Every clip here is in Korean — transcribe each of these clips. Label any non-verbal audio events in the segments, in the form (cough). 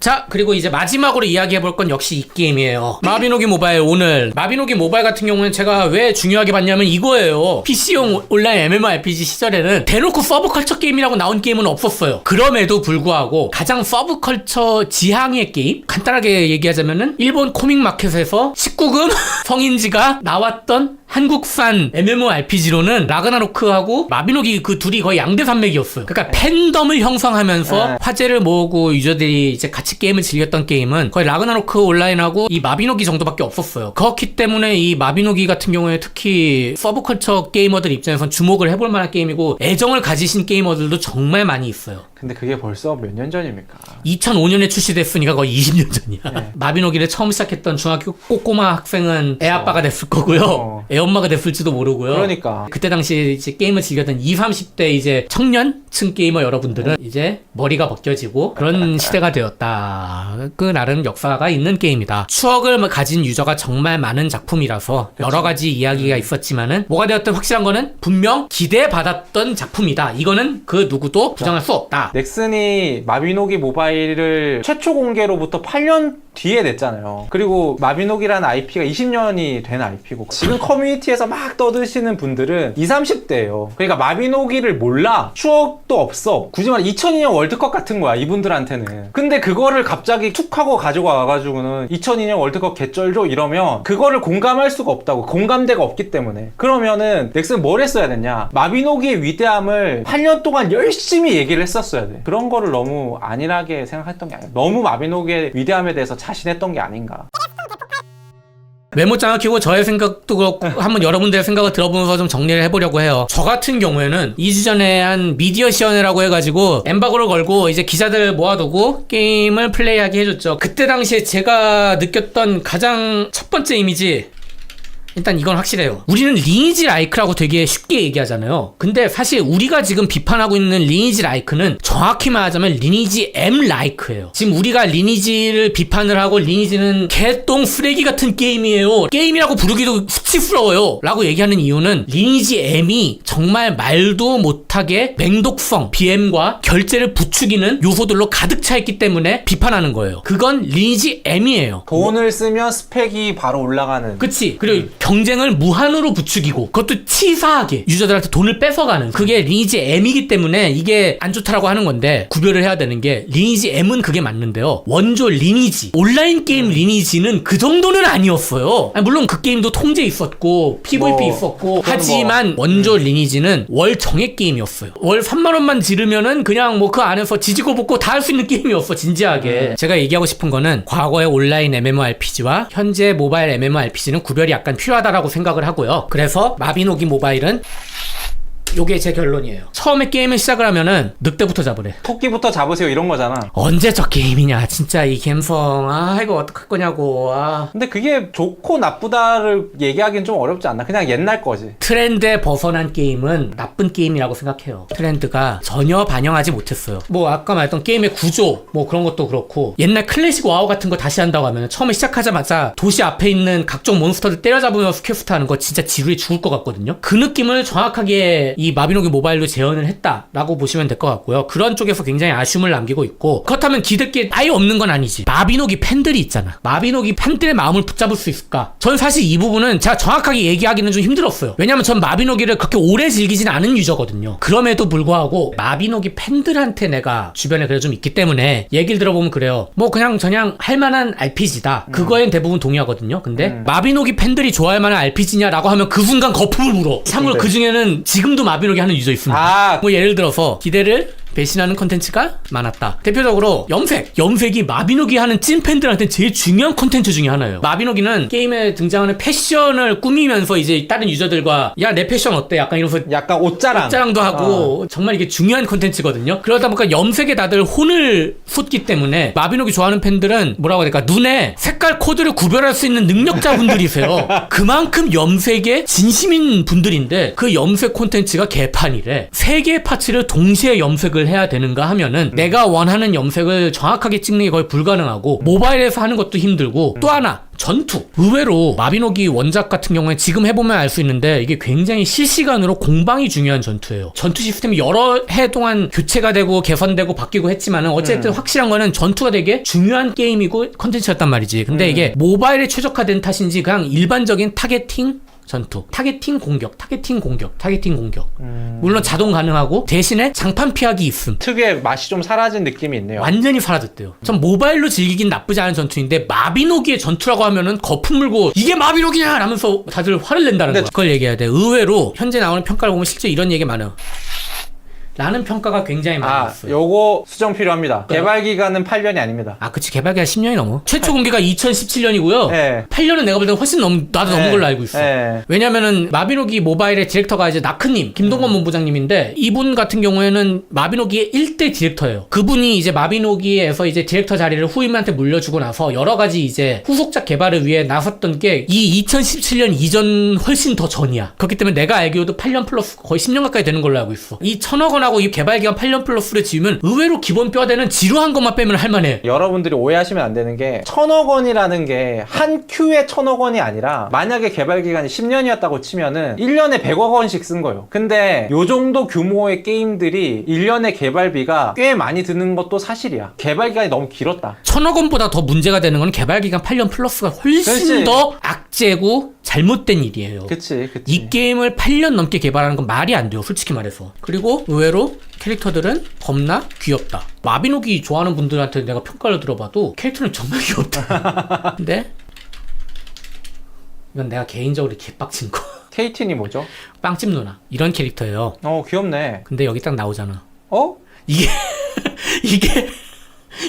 자 그리고 이제 마지막으로 이야기해볼 건 역시 이 게임이에요. 마비노기 모바일 오늘. 마비노기 모바일 같은 경우는 제가 왜 중요하게 봤냐면 이거예요. PC용 온라인 MMORPG 시절에는 대놓고 서브컬처 게임이라고 나온 게임은 없었어요. 그럼에도 불구하고 가장 서브컬처 지향의 게임? 간단하게 얘기하자면은 일본 코믹 마켓에서 19금 (laughs) 성인지가 나왔던 한국산 MMORPG로는 라그나로크하고 마비노기 그 둘이 거의 양대 산맥이었어요. 그러니까 팬덤을 형성하면서 네. 화제를 모으고 유저들이 이제 같이 게임을 즐겼던 게임은 거의 라그나로크 온라인하고 이 마비노기 정도밖에 없었어요. 그렇기 때문에 이 마비노기 같은 경우에 특히 서브컬처 게이머들 입장에선 주목을 해볼 만한 게임이고 애정을 가지신 게이머들도 정말 많이 있어요. 근데 그게 벌써 몇 년 전입니까? 2005년에 출시됐으니까 거의 20년 전이야. 네. (laughs) 마비노기를 처음 시작했던 중학교 꼬꼬마 학생은 애 아빠가 됐을 거고요. 어. 애 엄마가 됐을지도 모르고요. 그러니까. 그때 당시 이제 게임을 즐겼던 20, 30대 이제 청년층 게이머 여러분들은 이제 머리가 벗겨지고 그런 시대가 되었다. 그 나름 역사가 있는 게임이다. 추억을 가진 유저가 정말 많은 작품이라서 여러 가지 이야기가 있었지만은 뭐가 되었든 확실한 거는 분명 기대받았던 작품이다. 이거는 그 누구도 부정할 수 없다. 넥슨이 마비노기 모바일을 최초 공개로부터 8년 뒤에 냈잖아요. 그리고 마비노기라는 IP가 20년이 된 IP고 지금 커뮤니티에서 막 떠드시는 분들은 20, 30대예요. 그러니까 마비노기를 몰라. 추억도 없어. 굳이 말해 2002년 월드컵 같은 거야. 이분들한테는. 근데 그거를 갑자기 툭 하고 가지고 와가지고는 2002년 월드컵 개쩔죠 이러면 그거를 공감할 수가 없다고. 공감대가 없기 때문에. 그러면은 넥슨 뭘 했어야 됐냐? 마비노기의 위대함을 8년 동안 열심히 얘기를 했었어야 돼. 그런 거를 너무 안일하게 생각했던 게 아니야. 너무 마비노기의 위대함에 대해서 자신했던 게 아닌가. 메모장을 키고 저의 생각도 그렇고 한번 여러분들의 생각을 들어보면서 좀 정리를 해보려고 해요. 저 같은 경우에는 2주 전에 한 미디어 시연회라고 해가지고 엠바고를 걸고 이제 기자들 모아두고 게임을 플레이하게 해줬죠. 그때 당시에 제가 느꼈던 가장 첫 번째 이미지 일단 이건 확실해요. 우리는 리니지 라이크라고 되게 쉽게 얘기하잖아요. 근데 사실 우리가 지금 비판하고 있는 리니지 라이크는 정확히 말하자면 리니지 M 라이크예요. 지금 우리가 리니지를 비판을 하고 리니지는 개똥 쓰레기 같은 게임이에요. 게임이라고 부르기도 수치스러워요. 라고 얘기하는 이유는 리니지 M이 정말 말도 못하게 맹독성, BM과 결제를 부추기는 요소들로 가득 차 있기 때문에 비판하는 거예요. 그건 리니지 M이에요. 돈을 쓰면 스펙이 바로 올라가는. 그치. 그리고 경쟁을 무한으로 부추기고 그것도 치사하게 유저들한테 돈을 뺏어가는 그게 리니지 M이기 때문에 이게 안 좋다라고 하는 건데 구별을 해야 되는 게 리니지 M은 그게 맞는데요. 원조 리니지 온라인 게임 리니지는 그 정도는 아니었어요. 아니, 물론 그 게임도 통제 있었고 PVP 뭐, 있었고 하지만 원조 리니지는 월 정액 게임이었어요. 월 3만 원만 지르면은 그냥 뭐 그 안에서 지지고 볶고 다 할 수 있는 게임이었어 진지하게. 제가 얘기하고 싶은 거는 과거의 온라인 MMORPG와 현재 모바일 MMORPG는 구별이 약간 필요하 다라고 생각을 하고요. 그래서 마비노기 모바일은 요게 제 결론이에요. 처음에 게임을 시작을 하면은 늑대부터 잡으래. 토끼부터 잡으세요 이런 거잖아. 언제 저 게임이냐 진짜 이 감성 아 이거 어떡할 거냐고 아 근데 그게 좋고 나쁘다를 얘기하기는 좀 어렵지 않나? 그냥 옛날 거지. 트렌드에 벗어난 게임은 나쁜 게임이라고 생각해요. 트렌드가 전혀 반영하지 못했어요. 뭐 아까 말했던 게임의 구조 뭐 그런 것도 그렇고 옛날 클래식 와우 같은 거 다시 한다고 하면 처음에 시작하자마자 도시 앞에 있는 각종 몬스터들 때려잡으면서 퀘스트 하는 거 진짜 지루해 죽을 것 같거든요. 그 느낌을 정확하게 이 마비노기 모바일로 재현을 했다라고 보시면 될 것 같고요. 그런 쪽에서 굉장히 아쉬움을 남기고 있고 그렇다면 기대게 아예 없는 건 아니지. 마비노기 팬들이 있잖아. 마비노기 팬들의 마음을 붙잡을 수 있을까? 전 사실 이 부분은 제가 정확하게 얘기하기는 좀 힘들었어요. 왜냐면 전 마비노기를 그렇게 오래 즐기진 않은 유저거든요. 그럼에도 불구하고 마비노기 팬들한테 내가 주변에 그래 좀 있기 때문에 얘기를 들어보면 그래요. 뭐 그냥 저냥 할 만한 RPG다. 그거엔 대부분 동의하거든요. 근데 음. 마비노기 팬들이 좋아할 만한 RPG냐라고 하면 그 순간 거품을 불어. 참고로 네. 그 중에는 지금도 마비노기 하는 유저 있습니다. 아, 뭐 예를 들어서 기대를 배신하는 컨텐츠가 많았다. 대표적으로 염색. 염색이 마비노기 하는 찐팬들한테 제일 중요한 컨텐츠 중에 하나예요. 마비노기는 게임에 등장하는 패션을 꾸미면서 이제 다른 유저들과 야 내 패션 어때? 약간 이러면서 약간 옷자랑. 짝장도 하고 정말 이게 중요한 컨텐츠거든요. 그러다 보니까 염색에 다들 혼을 쏟기 때문에 마비노기 좋아하는 팬들은 뭐라고 해야 될까 눈에 색깔 코드를 구별할 수 있는 능력자분들이세요. (laughs) 그만큼 염색에 진심인 분들인데 그 염색 콘텐츠가 개판이래. 세 개의 파츠를 동시에 염색을 해야 되는가 하면은 내가 원하는 염색을 정확하게 찍는 게 거의 불가능하고 모바일에서 하는 것도 힘들고 또 하나 전투. 의외로 마비노기 원작 같은 경우에 지금 해보면 알 수 있는데 이게 굉장히 실시간으로 공방이 중요한 전투예요. 전투 시스템이 여러 해 동안 교체가 되고 개선되고 바뀌고 했지만은 어쨌든 확실한 거는 전투가 되게 중요한 게임이고 컨텐츠였단 말이지. 근데 이게 모바일에 최적화된 탓인지 그냥 일반적인 타겟팅 전투. 타겟팅 공격, 타겟팅 공격, 타겟팅 공격. 물론 자동 가능하고 대신에 장판 피하기 있음. 특유의 맛이 좀 사라진 느낌이 있네요. 완전히 사라졌대요. 전 모바일로 즐기긴 나쁘지 않은 전투인데 마비노기의 전투라고 하면은 거품 물고 이게 마비노기냐 라면서 다들 화를 낸다는 거야. 그걸 얘기해야 돼. 의외로 현재 나오는 평가를 보면 실제 이런 얘기 많아요. 라는 평가가 굉장히 아, 많았어요. 요거 수정 필요합니다. 개발 기간은 8년이 아닙니다. 아, 그치. 개발기가 10년이 넘어. 최초 공개가 2017년이고요. 네. 8년은 내가 볼 때는 훨씬 넘, 나도 넘은 네. 걸로 알고 있어. 네. 왜냐면은 마비노기 모바일의 디렉터가 이제 나크님, 김동건 본부장님인데 이분 같은 경우에는 마비노기의 1대 디렉터예요. 그분이 이제 마비노기에서 이제 디렉터 자리를 후임한테 물려주고 나서 여러 가지 이제 후속작 개발을 위해 나섰던 게 이 2017년 이전 훨씬 더 전이야. 그렇기 때문에 내가 알기로도 8년 플러스 거의 10년 가까이 되는 걸로 알고 있어. 이 천억 원하고 이 개발 기간 8년 플러스를 지으면 의외로 기본 뼈대는 지루한 것만 빼면 할만해. 여러분들이 오해하시면 안 되는 게 천억 원이라는 게 한 큐에 천억 원이 아니라 만약에 개발 기간이 10년이었다고 치면은 1년에 100억 원씩 쓴 거예요. 근데 요 정도 규모의 게임들이 1년에 개발비가 꽤 많이 드는 것도 사실이야. 개발 기간이 너무 길었다. 천억 원보다 더 문제가 되는 건 개발 기간 8년 플러스가 훨씬 그렇지. 더 악 재고 잘못된 일이에요. 그치, 그치. 이 게임을 8년 넘게 개발하는 건 말이 안 돼요, 솔직히 말해서. 그리고 의외로 캐릭터들은 겁나 귀엽다. 마비노기 좋아하는 분들한테 내가 평가를 들어봐도 캐릭터는 정말 (laughs) 귀엽다. 근데 이건 내가 개인적으로 개빡친 거. 케이틴이 뭐죠? 빵집 누나 이런 캐릭터예요. 어, 귀엽네. 근데 여기 딱 나오잖아. 어? 이게 (laughs) 이게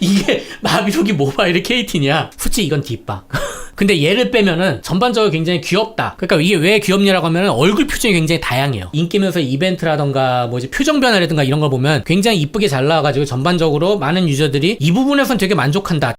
이게 마비노기 모바일의 케이틴이야. 솔직히 이건 뒷박. 근데 얘를 빼면은 전반적으로 굉장히 귀엽다. 그러니까 이게 왜 귀엽냐라고 하면은 얼굴 표정이 굉장히 다양해요. 인기면서 이벤트라던가 뭐 이제 표정 변화라든가 이런 걸 보면 굉장히 이쁘게 잘 나와가지고 전반적으로 많은 유저들이 이 부분에선 되게 만족한다.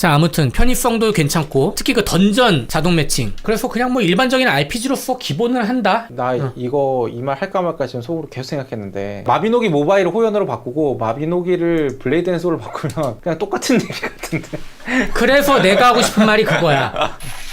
자 아무튼 편의성도 괜찮고 특히 그 던전 자동 매칭. 그래서 그냥 뭐 일반적인 RPG로서 기본을 한다? 나 이거 이 말 할까 말까 지금 속으로 계속 생각했는데 마비노기 모바일을 호연으로 바꾸고 마비노기를 블레이드 앤 소울로 바꾸면 그냥 똑같은 (laughs) 얘기 같은데. 그래서 내가 하고 싶은 말이 그거야. (laughs)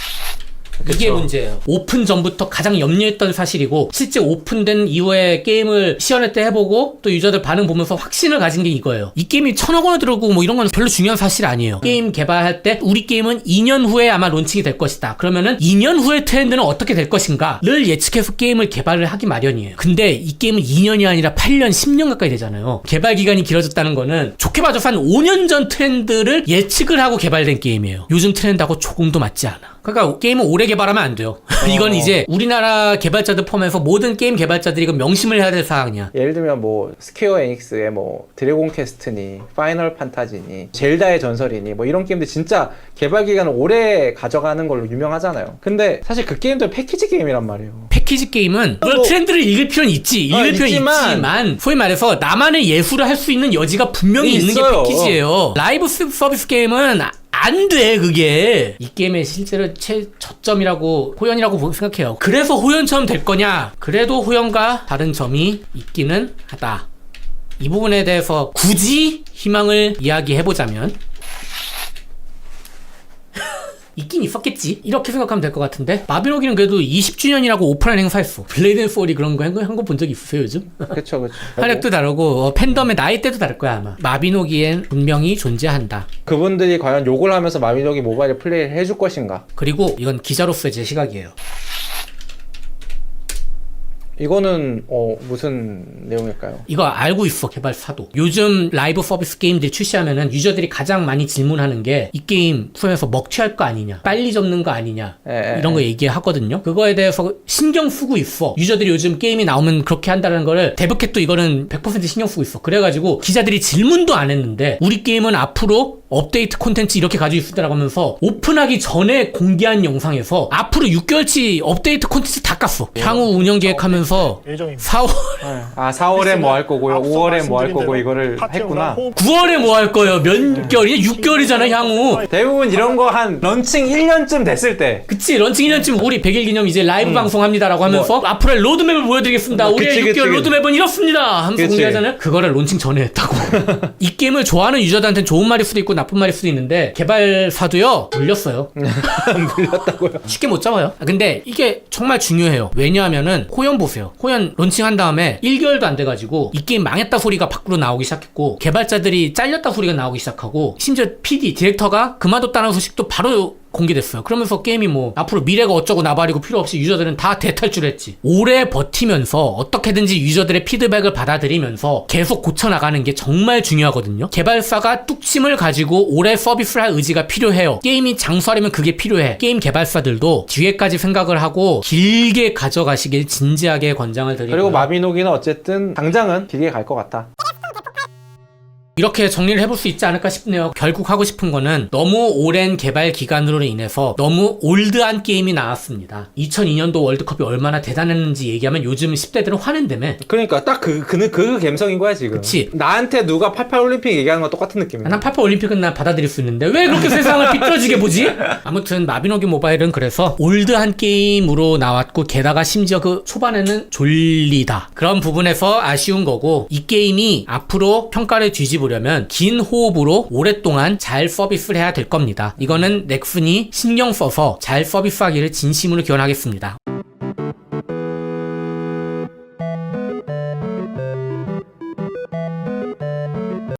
이게 문제예요. 오픈 전부터 가장 염려했던 사실이고 실제 오픈된 이후에 게임을 시연회 때 해보고 또 유저들 반응 보면서 확신을 가진 게 이거예요. 이 게임이 천억 원을 들어오고 뭐 이런 건 별로 중요한 사실 아니에요. 게임 개발할 때 우리 게임은 2년 후에 아마 론칭이 될 것이다. 그러면은 2년 후의 트렌드는 어떻게 될 것인가를 예측해서 게임을 개발을 하기 마련이에요. 근데 이 게임은 2년이 아니라 8년, 10년 가까이 되잖아요. 개발 기간이 길어졌다는 거는 좋게 봐줘서 한 5년 전 트렌드를 예측을 하고 개발된 게임이에요. 요즘 트렌드하고 조금도 맞지 않아. 그러니까 게임은 오래 개발하면 안 돼요. (laughs) 이건 이제 우리나라 개발자들 포함해서 모든 게임 개발자들이 이건 명심을 해야 될 사항이야. 예를 들면 뭐 스퀘어 에닉스의 뭐 드래곤 퀘스트니 파이널 판타지니 젤다의 전설이니 뭐 이런 게임들 진짜 개발 기간을 오래 가져가는 걸로 유명하잖아요 근데 사실 그 게임들 패키지 게임이란 말이에요 패키지 게임은 뭐- 트렌드를 읽을 필요는 있지. 읽을 어, 필요는 있지만- 있지만, 소위 말해서 나만의 예술을 할 수 있는 여지가 분명히 있는 있어요. 게 패키지예요. 라이브 스- 서비스 게임은 아- 안 돼, 그게. 이 게임의 실제로 최저점이라고, 호연이라고 생각해요. 그래서 호연처럼 될 거냐? 그래도 호연과 다른 점이 있기는 하다. 이 부분에 대해서 굳이 희망을 이야기해보자면, 있긴 있었겠지. 이렇게 생각하면 될 것 같은데. 마비노기는 그래도 20주년이라고 오프라인 행사했어. 블레이드 앤 소울이 그런 거 한 거 본 적 있으세요, 요즘? (laughs) 그쵸 그쵸 활약도 다르고, 어, 팬덤의 나이대도 다를 거야, 아마. 마비노기엔 분명히 존재한다. 그분들이 과연 욕을 하면서 마비노기 모바일 플레이를 해줄 것인가 그리고 이건 기자로서의 제 시각이에요. 이거는 어 무슨 내용일까요? 이거 알고 있어 개발사도. 요즘 라이브 서비스 게임들이 출시하면은 유저들이 가장 많이 질문하는 게 이 게임 풀면서 먹튀할 거 아니냐 빨리 접는 거 아니냐 예, 예, 이런 거 얘기하거든요. 그거에 대해서 신경 쓰고 있어. 유저들이 요즘 게임이 나오면 그렇게 한다는 거를 데브캣도 이거는 100% 신경 쓰고 있어. 그래가지고 기자들이 질문도 안 했는데 우리 게임은 앞으로 업데이트 콘텐츠 이렇게 가지고 있을 거라고 하면서 오픈하기 전에 공개한 영상에서 앞으로 6개월치 업데이트 콘텐츠 다 깠어 향후 운영 계획하면서 예정입니다. 4월 아 4월에 뭐 할 거고요 앞서 5월에 뭐 할 말씀드린 거고 대로 이거를 파티오나 했구나 호흡 9월에 뭐 할 거예요? 몇 개월이야? 6개월이잖아, 향후. 대부분 이런 거 한 런칭 1년쯤 됐을 때 그치, 런칭 1년쯤 우리 100일 기념 이제 라이브 방송합니다라고 하면서 앞으로의 로드맵을 보여드리겠습니다. 뭐, 우리의 그치, 6개월 그치, 그치. 로드맵은 이렇습니다. 하면서 그치. 공개하잖아요. 그거를 론칭 전에 했다고. (laughs) 이 게임을 좋아하는 유저들한테는 좋은 말일 수도 있고 나쁜 말일 수도 있는데 개발사도요 물렸어요. (laughs) 물렸다고요. 쉽게 못 잡아요. 아, 근데 이게 정말 중요해요. 왜냐하면은 호연 보세요. 호연 론칭한 다음에 1개월도 안 돼가지고 이 게임 망했다 소리가 밖으로 나오기 시작했고 개발자들이 잘렸다 소리가 나오기 시작하고 심지어 PD 디렉터가 그만뒀다는 소식도 바로 공개됐어요. 그러면서 게임이 뭐 앞으로 미래가 어쩌고 나발이고 필요 없이 유저들은 다 대탈출했지. 오래 버티면서 어떻게든지 유저들의 피드백을 받아들이면서 계속 고쳐나가는 게 정말 중요하거든요. 개발사가 뚝심을 가지고 오래 서비스를 할 의지가 필요해요. 게임이 장수하려면 그게 필요해. 게임 개발사들도 뒤에까지 생각을 하고 길게 가져가시길 진지하게 권장을 드리고요. 그리고 마비노기는 어쨌든 당장은 길게 갈 것 같다. 이렇게 정리를 해볼 수 있지 않을까 싶네요. 결국 하고 싶은 거는 너무 오랜 개발 기간으로 인해서 너무 올드한 게임이 나왔습니다. 2002년도 월드컵이 얼마나 대단했는지 얘기하면 요즘 10대들은 화낸다며. 그러니까 딱 그, 그, 그 감성인 거야, 지금. 그치. 나한테 누가 88 올림픽 얘기하는 건 똑같은 느낌이야. 난 파파 올림픽은 난 받아들일 수 있는데 왜 그렇게 세상을 (laughs) 삐뚤어지게 보지? 아무튼 마비노기 모바일은 그래서 올드한 게임으로 나왔고 게다가 심지어 그 초반에는 졸리다 그런 부분에서 아쉬운 거고 이 게임이 앞으로 평가를 뒤집 으려면 긴 호흡으로 오랫동안 잘 서비스를 해야 될 겁니다. 이거는 넥슨이 신경 써서 잘 서비스하기를 진심으로 기원하겠습니다.